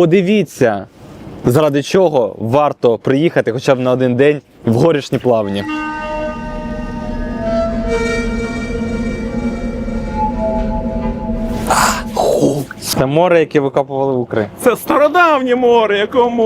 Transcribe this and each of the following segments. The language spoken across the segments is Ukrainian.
Подивіться, заради чого варто приїхати хоча б на один день в горішні плавні. Це море, яке викопували в Україні. Це стародавнє море, якому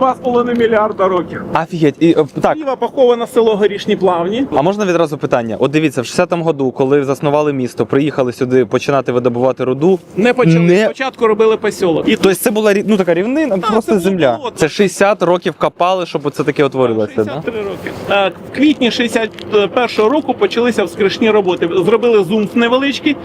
2,5 мільярда років. Офігеть. І, е, так, Києва поховано село Горішні Плавні. а можна відразу питання? От дивіться, в 60-му году, коли заснували місто, приїхали сюди починати видобувати руду. Не почали. Не- Спочатку робили посілок. І Тобто це була рі- ну, така рівнина, просто це було земля. болото. Це 60 років копали, щоб це таке утворилося. Да? 63 роки. Е, В квітні 61-го року почалися вскришні роботи. Зробили зумф невеличкий,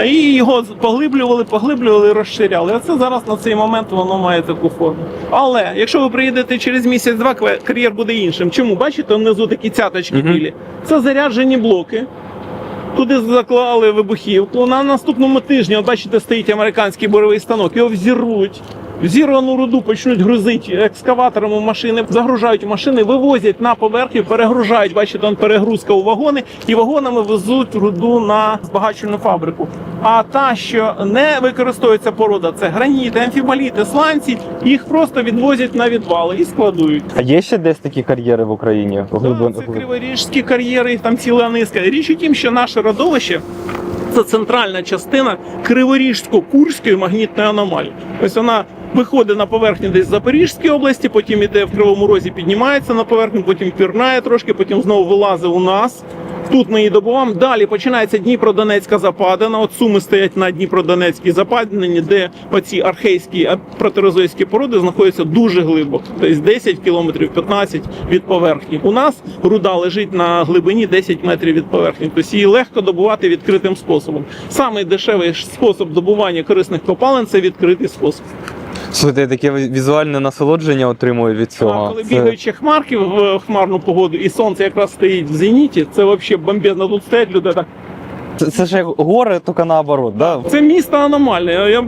і його поглиблювали, поглиблювали, розширяли. А це зараз на цей момент воно має таку форму. Але якщо ви приїдете через місяць-два, кар'єр буде іншим. Чому? Бачите, внизу такі цяточки угу. білі. Це заряджені блоки. Туди заклали вибухівку. На наступному тижні, от бачите, стоїть американський буровий станок. Його взірвуть. Взірвану руду почнуть грузити екскаватором у машини, загружають машини, вивозять на поверхню, перегружають. Бачите, там перегрузка у вагони, і вагонами везуть руду на збагачувальну фабрику. А та, що не використовується порода, це граніти, амфіболіти, сланці, їх просто відвозять на відвали і складують. А є ще десь такі кар'єри в Україні? Так, це криворіжські кар'єри, там ціла низка. Річ у тім, що наше родовище це центральна частина Криворіжсько-Курської магнітної аномалії. Ось вона виходить на поверхню десь в області, потім іде в Кривому Розі, піднімається на поверхню, потім пірнає трошки, потім знову вилазить у нас. Тут ми її добуваємо. Далі починається Дніпро-Донецька западина. От суми стоять на Дніпро-Донецькій западині, де оці архейські а, протерозойські породи знаходяться дуже глибоко, тобто 10 кілометрів, 15 від поверхні. У нас руда лежить на глибині 10 метрів від поверхні. Тобто її легко добувати відкритим способом. Самий дешевий спосіб добування корисних копалин це відкритий спосіб. Слухайте, я таке візуальне насолодження отримую від А цього. коли Це- бігаючи хмарки в хмарну погоду, і сонце якраз стоїть в зеніті, це взагалі бомбезно. Тут стоять люди так. Це, це ж як гори, тільки наоборот, да? Це місто аномальне. Я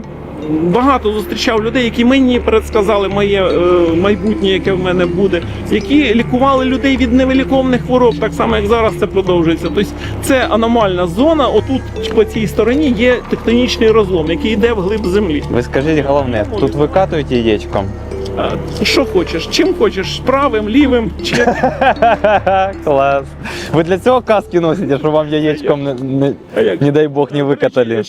багато зустрічав людей, які мені предсказали моє е, майбутнє, яке в мене буде, які лікували людей від невиліковних хвороб, так само як зараз це продовжується. Тобто це аномальна зона. Отут по цій стороні є тектонічний розлом, який йде в глиб землі. Ви скажіть головне, тут викатують яєчком. Е, Що хочеш, чим хочеш, правим, лівим чи Клас. Ви для цього каски носите, щоб вам яєчком не, не, не дай Бог не викатали.